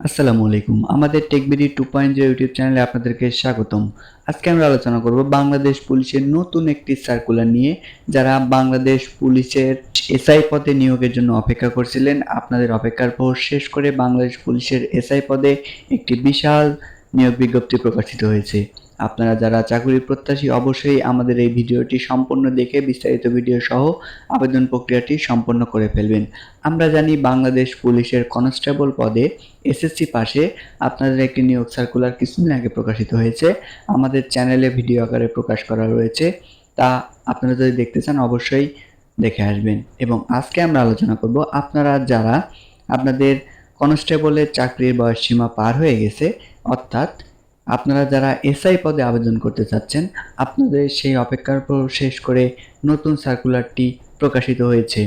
আসসালামু আলাইকুম। আমাদের TechBD two point zero YouTube চ্যানেলে আপনাদেরকে স্বাগতম। আজকে আমরা আলোচনা করব বাংলাদেশ পুলিশের নতুন একটি সার্কুলার নিয়ে, যারা বাংলাদেশ পুলিশের এসআই পদে নিয়োগের জন্য অপেক্ষা করছিলেন। আপনাদের অপেক্ষার পর শেষ করে বাংলাদেশ পুলিশের এসআই পদে একটি বিশাল নিয়োগ বিজ্ঞপ্তি প্রকাশিত হয়েছে। আপনারা যারা চাকরি প্রত্যাশী, অবশ্যই আমাদের এই ভিডিওটি সম্পূর্ণ দেখে বিস্তারিত ভিডিও সহ আবেদন প্রক্রিয়াটি সম্পন্ন করে ফেলবেন। আমরা জানি বাংলাদেশ পুলিশের কনস্টেবল পদে এসএসসি পাশে আপনাদের একটি নিয়োগ সার্কুলার কিছুদিন আগে প্রকাশিত হয়েছে। আমাদের চ্যানেলে ভিডিও আকারে প্রকাশ করা রয়েছে। তা আপনারা যদি দেখতে চান, অবশ্যই দেখে আসবেন। এবং আজকে আমরা আলোচনা করব, আপনারা যারা আপনাদের কনস্টেবলের চাকরির বয়স সীমা পার হয়ে গেছে অর্থাৎ আপনারা যারা এসআই পদে আবেদন করতে চাচ্ছেন, আপনাদের সেই অপেক্ষার পর শেষ করে নতুন সার্কুলারটি প্রকাশিত হয়েছে।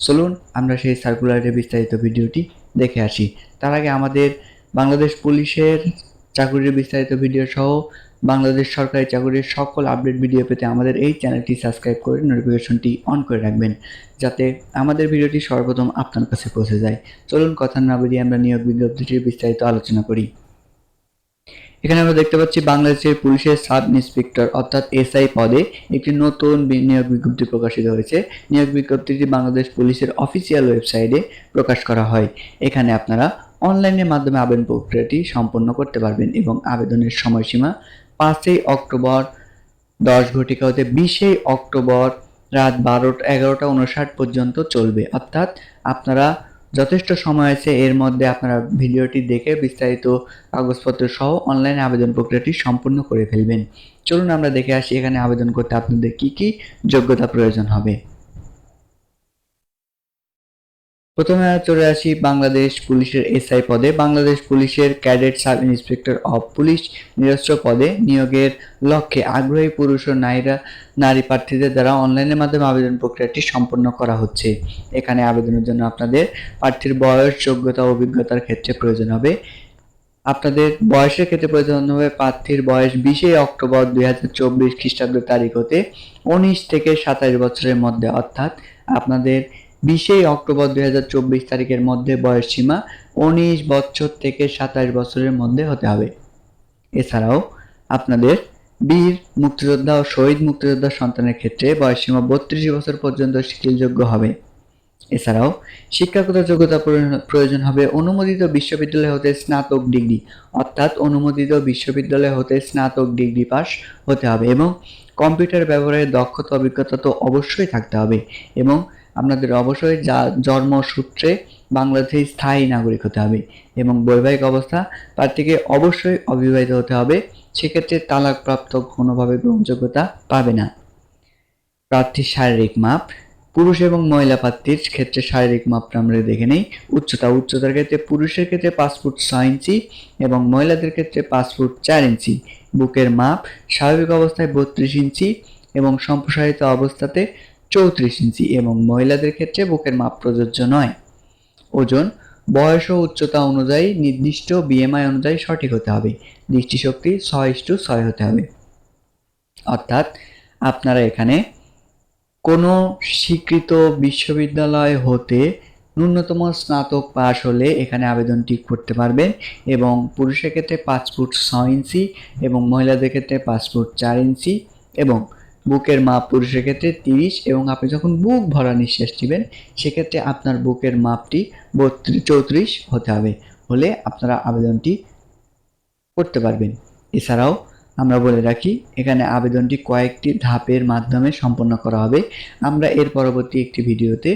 চলুন আমরা সেই সার্কুলারের বিস্তারিত ভিডিওটি দেখে আসি। তার আগে আমাদের বাংলাদেশ পুলিশের চাকুরির বিস্তারিত ভিডিও সহ বাংলাদেশ সরকারি চাকুরির সকল আপডেট ভিডিও পেতে আমাদের এই চ্যানেলটি সাবস্ক্রাইব করে নোটিফিকেশনটি অন করে রাখবেন, যাতে আমাদের ভিডিওটি সর্বপ্রথম আপনার কাছে পৌঁছে যায়। চলুন কথা না বেরিয়ে আমরা নিয়োগ বিজ্ঞপ্তিটির বিস্তারিত আলোচনা করি। এখানে আমরা দেখতে পাচ্ছি বাংলাদেশের পুলিশের সাব ইন্সপেক্টর অর্থাৎ এসআই পদে একটি নতুন নিয়োগ বিজ্ঞপ্তি প্রকাশিত হয়েছে। নিয়োগ বিজ্ঞপ্তিটি বাংলাদেশ পুলিশের অফিসিয়াল ওয়েবসাইটে প্রকাশ করা হয়। এখানে আপনারা অনলাইনের মাধ্যমে আবেদন প্রক্রিয়াটি সম্পন্ন করতে পারবেন এবং আবেদনের সময়সীমা পাঁচই অক্টোবর দশ ঘটিকা হতে বিশে অক্টোবর রাত বারোটা এগারোটা উনষাট পর্যন্ত চলবে। অর্থাৎ আপনারা যথেষ্ট সময় আছে। এর মধ্যে আপনারা ভিডিওটি দেখে বিস্তারিত কাগজপত্র সহ অনলাইনে আবেদন প্রক্রিয়াটি সম্পূর্ণ করে ফেলবেন। চলুন আমরা দেখে আসি এখানে আবেদন করতে আপনাদের কি কি যোগ্যতা প্রয়োজন হবে। প্রথমে চলে আসি বাংলাদেশ পুলিশের এসআই পদে। বাংলাদেশ পুলিশের cadet sub inspector of police নিরস্ত্র পদে নিয়োগের লক্ষ্যে আগ্রহী পুরুষ ও নারীরা, নারী প্রার্থীদের দ্বারা অনলাইনের মাধ্যমে আবেদন প্রক্রিয়াটি সম্পন্ন করা হচ্ছে। এখানে আবেদনের জন্য আপনাদের প্রার্থীর বয়স, যোগ্যতা, অভিজ্ঞতার ক্ষেত্রে প্রয়োজন হবে। আপনাদের বয়সের ক্ষেত্রে প্রয়োজন হবে প্রার্থীর বয়স বিশে অক্টোবর দুই হাজার চব্বিশ খ্রিস্টাব্দ তারিখ হতে উনিশ থেকে সাতাশ বছরের মধ্যে। অর্থাৎ আপনাদের বিশে অক্টোবর দুই হাজার চব্বিশ তারিখের মধ্যে বয়স সীমা উনিশ বছর থেকে সাতাশ বছরের মধ্যে হতে হবে। এছাড়াও আপনাদের বীর মুক্তিযোদ্ধা ও শহীদ মুক্তিযোদ্ধা সন্তানের ক্ষেত্রে বয়সসীমা বত্রিশ বছর পর্যন্ত শিথিলযোগ্য হবে। এছাড়াও শিক্ষাগত যোগ্যতা প্রয়োজন হবে অনুমোদিত বিশ্ববিদ্যালয় হতে স্নাতক ডিগ্রি, অর্থাৎ অনুমোদিত বিশ্ববিদ্যালয় হতে স্নাতক ডিগ্রি পাস হতে হবে এবং কম্পিউটার ব্যবহারের দক্ষতা অভিজ্ঞতা তো অবশ্যই থাকতে হবে এবং আপনাদের অবশ্যই যা জন্মসূত্রে বাংলাদেশের স্থায়ী নাগরিক হতে হবে এবং বৈবাহিক অবস্থা প্রার্থীকে অবশ্যই অবিবাহিত হতে হবে। সেক্ষেত্রে তালাকপ্রাপ্ত কোনোভাবে গ্রহণযোগ্যতা পাবে না। প্রার্থীর শারীরিক মাপ, পুরুষ এবং মহিলা প্রার্থীর ক্ষেত্রে শারীরিক মাপটা আমরা দেখে নেই। উচ্চতা, উচ্চতার ক্ষেত্রে পুরুষের ক্ষেত্রে পাঁচ ফুট ছয় ইঞ্চি এবং মহিলাদের ক্ষেত্রে পাঁচ ফুট চার ইঞ্চি। বুকের মাপ, স্বাভাবিক অবস্থায় বত্রিশ ইঞ্চি এবং সম্প্রসারিত অবস্থাতে চৌত্রিশ ইঞ্চি এবং মহিলাদের ক্ষেত্রে বুকের মাপ প্রযোজ্য নয়। ওজন, বয়স ও উচ্চতা অনুযায়ী নির্দিষ্ট বিএমআই অনুযায়ী সঠিক হতে হবে। দৃষ্টিশক্তি ছয় ইস্টু ছয় হতে হবে। অর্থাৎ আপনারা এখানে কোনো স্বীকৃত বিশ্ববিদ্যালয় হতে ন্যূনতম স্নাতক পাশ হলে এখানে আবেদনটি করতে পারবেন এবং পুরুষের ক্ষেত্রে পাঁচ ফুট ছয় ইঞ্চি এবং মহিলাদের ক্ষেত্রে পাঁচ ফুট চার ইঞ্চি এবং বুকের মাপ পুরুষের ক্ষেত্রে তিরিশ এবং আপনি যখন বুক ভরা নিঃশ্বাস নেবেন, সেক্ষেত্রে আপনার বুকের মাপটি বত্রিশ চৌত্রিশ হতে হবে। হলে আপনারা আবেদনটি করতে পারবেন। এছাড়াও আমরা বলে রাখি, এখানে আবেদনটি কয়েকটি ধাপের মাধ্যমে সম্পন্ন করা হবে। আমরা এর পরবর্তী একটি ভিডিওতে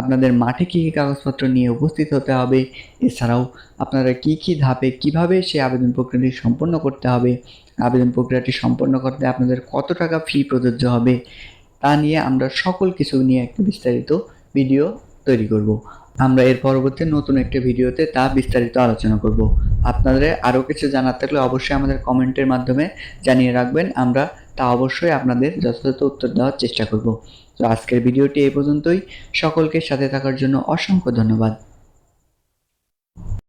আপনাদের মাঠে কী কী কাগজপত্র নিয়ে উপস্থিত হতে হবে, এছাড়াও আপনারা কি কি ধাপে কীভাবে সেই আবেদন প্রক্রিয়াটি সম্পন্ন করতে হবে, আবেদন প্রক্রিয়াটি সম্পন্ন করতে আপনাদের কত টাকা ফি প্রযোজ্য হবে, তা নিয়ে আমরা সকল কিছু নিয়ে একটি বিস্তারিত ভিডিও তৈরি করব। আমরা এর পরবর্তী নতুন একটি ভিডিওতে তা বিস্তারিত আলোচনা করব। আপনাদের আরও কিছু জানার থাকলে অবশ্যই আমাদের কমেন্টের মাধ্যমে জানিয়ে রাখবেন। আমরা তা অবশ্যই আপনাদের যথাযথ উত্তর দেওয়ার চেষ্টা করব। তো আজকের ভিডিওটি এই পর্যন্তই। সকলকে সাথে থাকার জন্য অসংখ্য ধন্যবাদ।